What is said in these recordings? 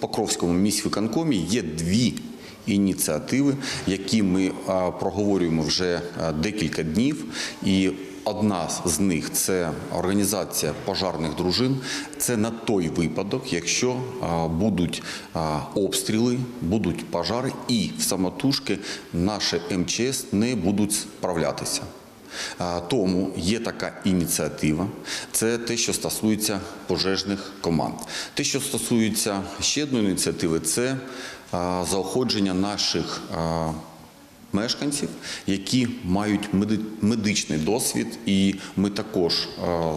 Покровському міськвиконкомі є дві ініціативи, які ми проговорюємо вже декілька днів. І одна з них це організація пожарних дружин. Це на той випадок, якщо будуть обстріли, будуть пожари, і в самотужки наші МЧС не будуть справлятися. Тому є така ініціатива. Це те, що стосується пожежних команд. Те, що стосується ще одної ініціативи, це а, заоходження наших мешканців, які мають меди- медичний досвід, і ми також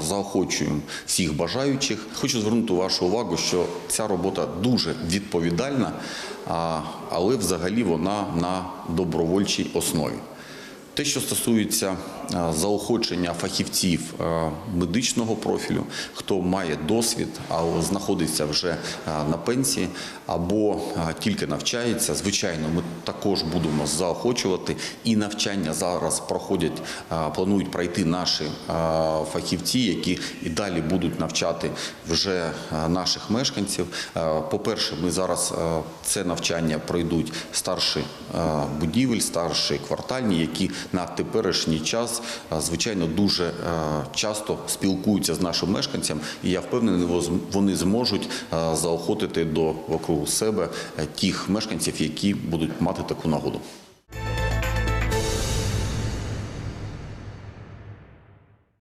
заохочуємо всіх бажаючих. Хочу звернути вашу увагу, що ця робота дуже відповідальна, але взагалі вона на добровольчій основі. Те, що стосується е, заохочення фахівців е, медичного профілю, хто має досвід, але знаходиться вже е, на пенсії або тільки навчається, звичайно, ми також будемо заохочувати. І навчання зараз проходять, планують пройти наші фахівці, які і далі будуть навчати вже наших мешканців. По-перше, ми зараз це навчання пройдуть старші будівель, старші квартальні, які на теперішній час, звичайно, дуже е, часто спілкуються з нашим мешканцем, і я впевнений, вони зможуть е, заохотити до вокруг себе е, тих мешканців, які будуть мати таку нагоду.